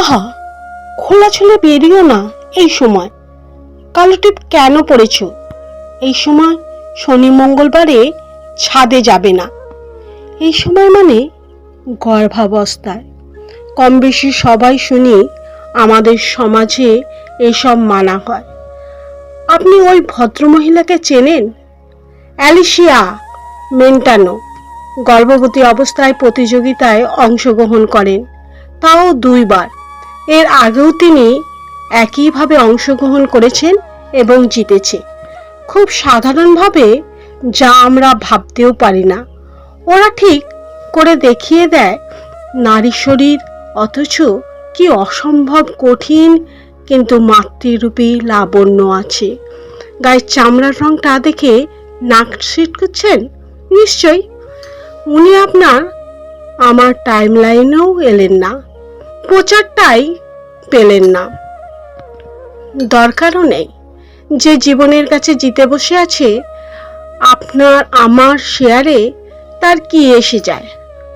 আহা, খোলা ছুলে বেরিও না এই সময়। কালো টিপ কেন পড়েছ? এই সময় শনি মঙ্গলবারে ছাদে যাবে না। এই সময় মানে গর্ভাবস্থায়। কম বেশি সবাই শুনি আমাদের সমাজে এসব মানা হয়। আপনি ওই ভদ্রমহিলাকে চেনেন? অ্যালিশিয়া মেন্টানো গর্ভবতী অবস্থায় প্রতিযোগিতায় অংশগ্রহণ করেন। তাও দুইবার। এর আগেও তিনি একইভাবে অংশগ্রহণ করেছেন এবং জিতেছে। খুব সাধারণভাবে যা আমরা ভাবতেও পারি না। ওরা ঠিক করে দেখিয়ে দেয়, নারী শরীর, অথচ কি অসম্ভব কঠিন কিন্তু মাতৃরূপী লাবণ্য আছে। গায়ের চামড়ার রংটা দেখে নাক সিট করছেন নিশ্চয়ই। উনি আপনার, আমার টাইম লাইনেও এলেন না। প্রচারটাই পেলেন না। দরকারও নেই। যে জীবনের কাছে জিতে বসে আছে, আপনার আমার শেয়ারে তার কি এসে যায়?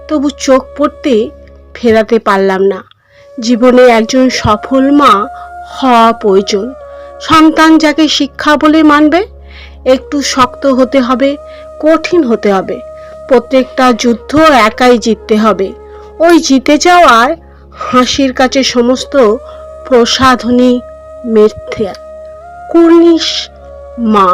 তবু চোখ পড়তে ফেরাতে পারলাম না। জীবনে একজন সফল মা হওয়া প্রয়োজন। সন্তান যাকে শিক্ষা বলে মানবে, একটু শক্ত হতে হবে, কঠিন হতে হবে। প্রত্যেকটা যুদ্ধ একাই জিততে হবে। ওই জিতে যাওয়ার হাসির কাছে সমস্ত প্রসাধনী মিথ্যা কুর্নিশ মা।